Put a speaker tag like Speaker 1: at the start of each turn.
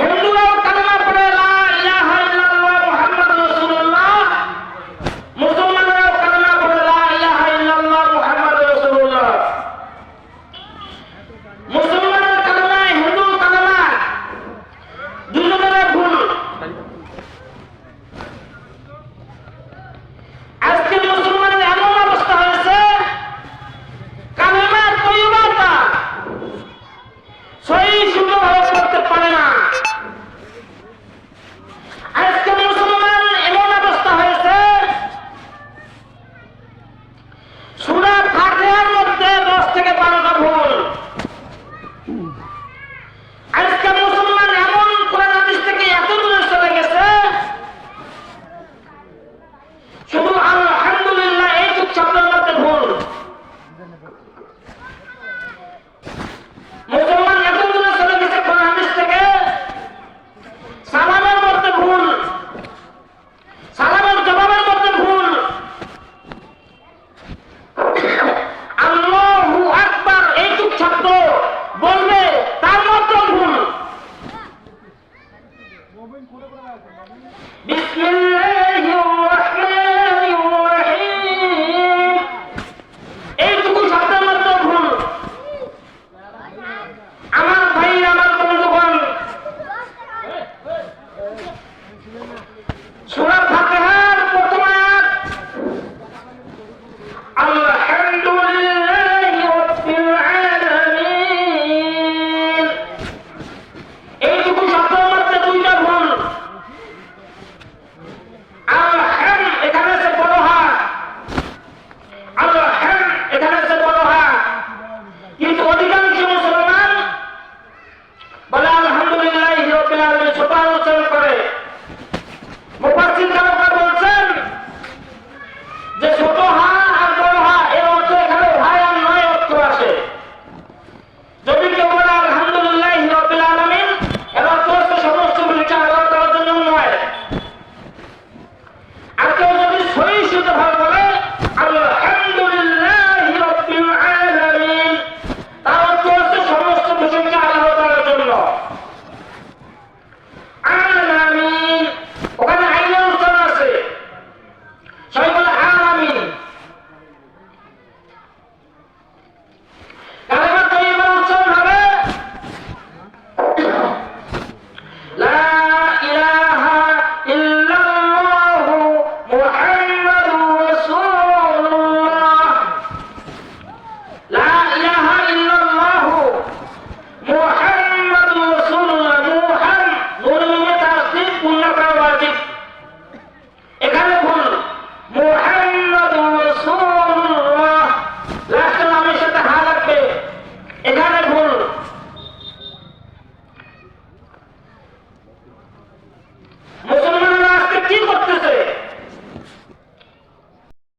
Speaker 1: এবং بسم الله الرحمن الرحيم এইটুকু শব্দের মধ্যে ভুল। আমার ভাই আমার বন্ধুগণ। সুরা মুসলমান